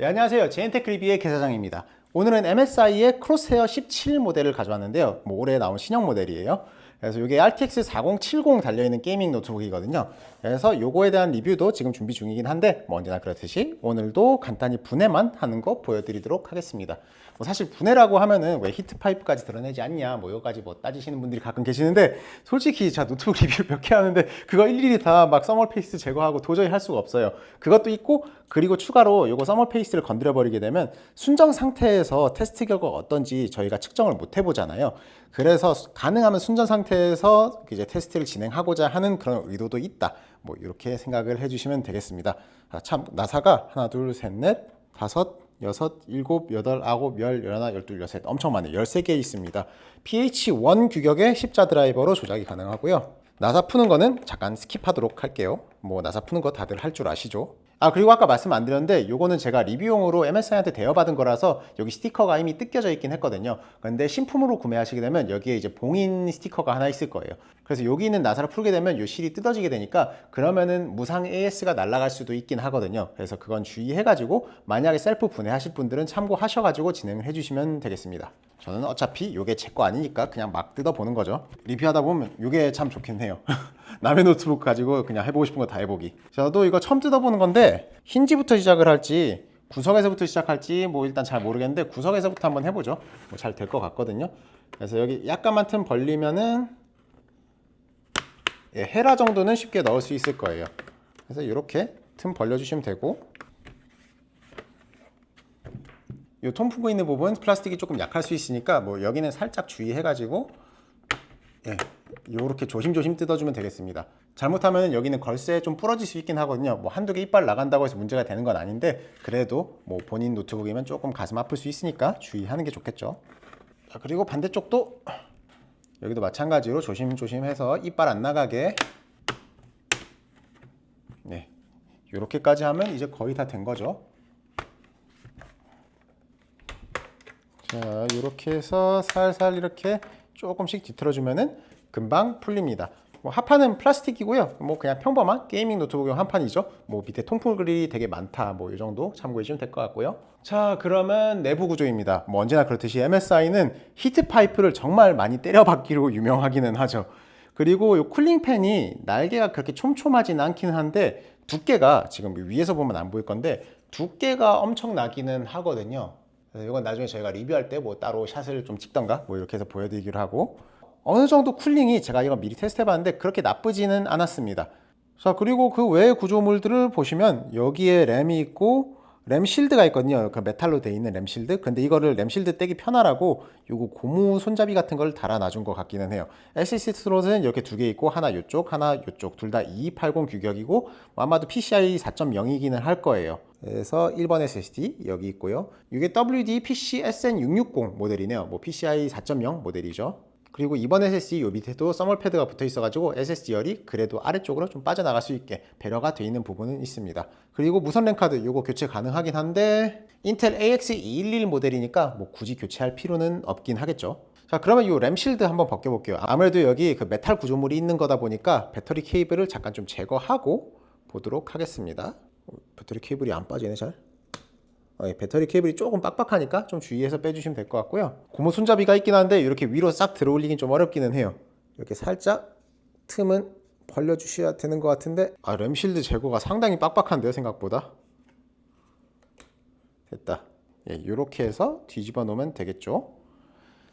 예, 안녕하세요. 제인테크 리뷰의 개사장입니다. 오늘은 MSI의 크로스헤어 17 모델을 가져왔는데요. 뭐 올해 나온 신형 모델이에요. 그래서 이게 RTX 4070 달려있는 게이밍 노트북이거든요. 그래서 요거에 대한 리뷰도 지금 준비 중이긴 한데 뭐 언제나 그렇듯이 오늘도 간단히 분해만 하는 거 보여드리도록 하겠습니다. 뭐 사실 분해라고 하면은 왜 히트 파이프까지 드러내지 않냐 뭐 이거까지 뭐 따지시는 분들이 가끔 계시는데 솔직히 자 노트북 리뷰 몇 개 하는데 그거 일일이 다막 서멀 페이스 제거하고 도저히 할 수가 없어요. 그것도 있고 그리고 추가로 요거 서멀 페이스를 건드려 버리게 되면 순정 상태에서 테스트 결과가 어떤지 저희가 측정을 못 해보잖아요. 그래서 가능하면 순정 상태 에서 이제 테스트를 진행하고자 하는 그런 의도도 있다. 뭐 이렇게 생각을 해주시면 되겠습니다. 아, 참 나사가 하나 둘 셋 넷 다섯 여섯, 일곱, 여덟, 아홉, 열, 열하나, 열둘, 열셋 엄청 많네요. 열세 개 있습니다. PH1 규격의 십자 드라이버로 조작이 가능하고요. 나사 푸는 거는 잠깐 스킵하도록 할게요. 뭐 나사 푸는 거 다들 할 줄 아시죠? 아 그리고 아까 말씀 안 드렸는데 요거는 제가 리뷰용으로 MSI한테 대여받은 거라서 여기 스티커가 이미 뜯겨져 있긴 했거든요. 근데 신품으로 구매하시게 되면 여기에 이제 봉인 스티커가 하나 있을 거예요. 그래서 여기 있는 나사를 풀게 되면 요 실이 뜯어지게 되니까 그러면은 무상 AS가 날아갈 수도 있긴 하거든요. 그래서 그건 주의해 가지고 만약에 셀프 분해하실 분들은 참고하셔 가지고 진행을 해 주시면 되겠습니다. 저는 어차피 요게 제 거 아니니까 그냥 막 뜯어보는 거죠. 리뷰하다 보면 요게 참 좋긴 해요 남의 노트북 가지고 그냥 해보고 싶은 거 다 해보기. 저도 이거 처음 뜯어보는 건데 힌지부터 시작을 할지 구석에서부터 시작할지 뭐 일단 잘 모르겠는데 구석에서부터 한번 해보죠. 뭐 잘 될 것 같거든요. 그래서 여기 약간만 틈 벌리면은 예, 헤라 정도는 쉽게 넣을 수 있을 거예요. 그래서 이렇게 틈 벌려주시면 되고 이 통풍구 있는 부분 플라스틱이 조금 약할 수 있으니까 뭐 여기는 살짝 주의해가지고 예, 이렇게 조심조심 뜯어주면 되겠습니다. 잘못하면 여기는 걸쇠에 좀 부러질 수 있긴 하거든요. 뭐 한두 개 이빨 나간다고 해서 문제가 되는 건 아닌데 그래도 뭐 본인 노트북이면 조금 가슴 아플 수 있으니까 주의하는 게 좋겠죠. 자, 그리고 반대쪽도 여기도 마찬가지로 조심조심 해서 이빨 안 나가게 네, 이렇게까지 하면 이제 거의 다 된 거죠. 자, 이렇게 해서 살살 이렇게 조금씩 뒤틀어주면은 금방 풀립니다. 뭐 합판은 플라스틱이고요. 뭐 그냥 평범한 게이밍 노트북용 합판이죠. 뭐 밑에 통풍 그릴이 되게 많다. 뭐 이 정도 참고해 주시면 될 것 같고요. 자, 그러면 내부 구조입니다. 뭐 언제나 그렇듯이 MSI는 히트 파이프를 정말 많이 때려박기로 유명하기는 하죠. 그리고 이 쿨링 팬이 날개가 그렇게 촘촘하진 않긴 한데 두께가 지금 위에서 보면 안 보일 건데 두께가 엄청 나기는 하거든요. 그래서 이건 나중에 저희가 리뷰할 때 뭐 따로 샷을 좀 찍던가 뭐 이렇게 해서 보여드리기로 하고 어느 정도 쿨링이 제가 이거 미리 테스트 해봤는데 그렇게 나쁘지는 않았습니다. 자 그리고 그 외의 구조물들을 보시면 여기에 램이 있고 램 실드가 있거든요. 그 메탈로 돼 있는 램 실드. 근데 이거를 램 실드 떼기 편하라고 요거 고무 손잡이 같은 걸 달아 놔준 것 같기는 해요. SSD 슬롯은 이렇게 두 개 있고 하나 요쪽, 하나 요쪽 둘 다 2280 규격이고 뭐 아마도 PCI 4.0이기는 할 거예요. 그래서 1번 SSD 여기 있고요. 이게 WD PC SN660 모델이네요. 뭐 PCI 4.0 모델이죠. 그리고 이번 SSD 요 밑에도 서멀 패드가 붙어 있어가지고 SSD 열이 그래도 아래쪽으로 좀 빠져나갈 수 있게 배려가 되어 있는 부분은 있습니다. 그리고 무선 랜 카드 요거 교체 가능하긴 한데 인텔 AX211 모델이니까 뭐 굳이 교체할 필요는 없긴 하겠죠. 자 그러면 이 램실드 한번 벗겨볼게요. 아무래도 여기 그 메탈 구조물이 있는 거다 보니까 배터리 케이블을 잠깐 좀 제거하고 보도록 하겠습니다. 어, 배터리 케이블이 안 빠지네 잘. 어, 예, 배터리 케이블이 조금 빡빡하니까 좀 주의해서 빼주시면 될 것 같고요. 고무 손잡이가 있긴 한데 이렇게 위로 싹 들어올리긴 좀 어렵기는 해요. 이렇게 살짝 틈은 벌려주셔야 되는 것 같은데 아 램실드 제거가 상당히 빡빡한데요 생각보다. 됐다. 예, 이렇게 해서 뒤집어 놓으면 되겠죠.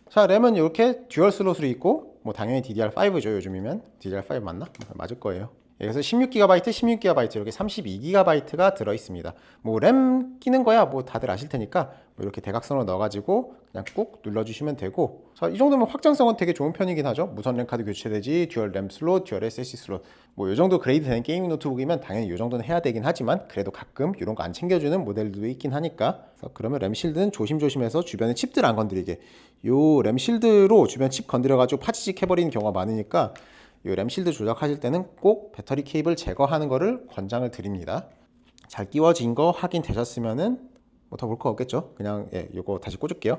자 램은 이렇게 듀얼 슬롯으로 있고 뭐 당연히 DDR5죠 요즘이면 DDR5 맞나? 맞을 거예요. 예, 그래서 16GB, 16GB 이렇게 32GB가 들어 있습니다. 뭐 램 끼는 거야 뭐 다들 아실 테니까 뭐 이렇게 대각선으로 넣어가지고 그냥 꾹 눌러주시면 되고 자 이 정도면 확장성은 되게 좋은 편이긴 하죠. 무선 램 카드 교체되지, 듀얼 램 슬롯, 듀얼 SSD 슬롯 뭐 이 정도 그레이드 되는 게이밍 노트북이면 당연히 이 정도는 해야 되긴 하지만 그래도 가끔 이런 거 안 챙겨주는 모델들도 있긴 하니까 그래서 그러면 램 실드는 조심조심해서 주변에 칩들 안 건드리게 요 램 실드로 주변 칩 건드려가지고 파지직 해버리는 경우가 많으니까 이 램실드 조작하실 때는 꼭 배터리 케이블 제거하는 것을 권장을 드립니다. 잘 끼워진 거 확인되셨으면은 뭐 더 볼 거 없겠죠. 그냥 예, 이거 다시 꽂을게요.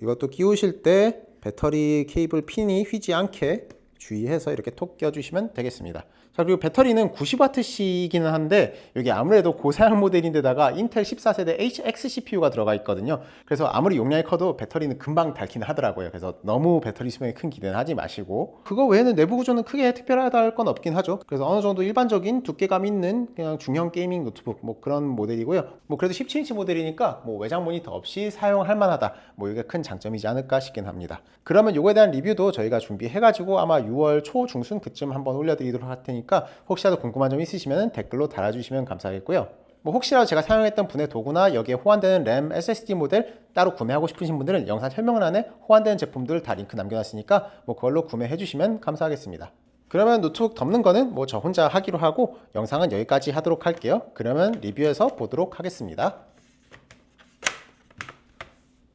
이것도 끼우실 때 배터리 케이블 핀이 휘지 않게 주의해서 이렇게 톡 껴주시면 되겠습니다. 자 그리고 배터리는 90W씩이기는 한데 여기 아무래도 고사양 모델인데다가 인텔 14세대 HX CPU가 들어가 있거든요. 그래서 아무리 용량이 커도 배터리는 금방 닳기는 하더라고요. 그래서 너무 배터리 수명에 큰 기대는 하지 마시고 그거 외에는 내부 구조는 크게 특별하다 할 건 없긴 하죠. 그래서 어느 정도 일반적인 두께감 있는 그냥 중형 게이밍 노트북 뭐 그런 모델이고요. 뭐 그래도 17인치 모델이니까 뭐 외장 모니터 없이 사용할 만하다. 뭐 이게 큰 장점이지 않을까 싶긴 합니다. 그러면 요거에 대한 리뷰도 저희가 준비해가지고 아마 6월 초 중순 그쯤 한번 올려드리도록 할 테니까 혹시라도 궁금한 점 있으시면 댓글로 달아주시면 감사하겠고요. 뭐 혹시라도 제가 사용했던 분의 도구나 여기에 호환되는 램, SSD 모델 따로 구매하고 싶으신 분들은 영상 설명란에 호환되는 제품들 다 링크 남겨놨으니까 뭐 그걸로 구매해 주시면 감사하겠습니다. 그러면 노트북 덮는 거는 뭐 저 혼자 하기로 하고 영상은 여기까지 하도록 할게요. 그러면 리뷰해서 보도록 하겠습니다.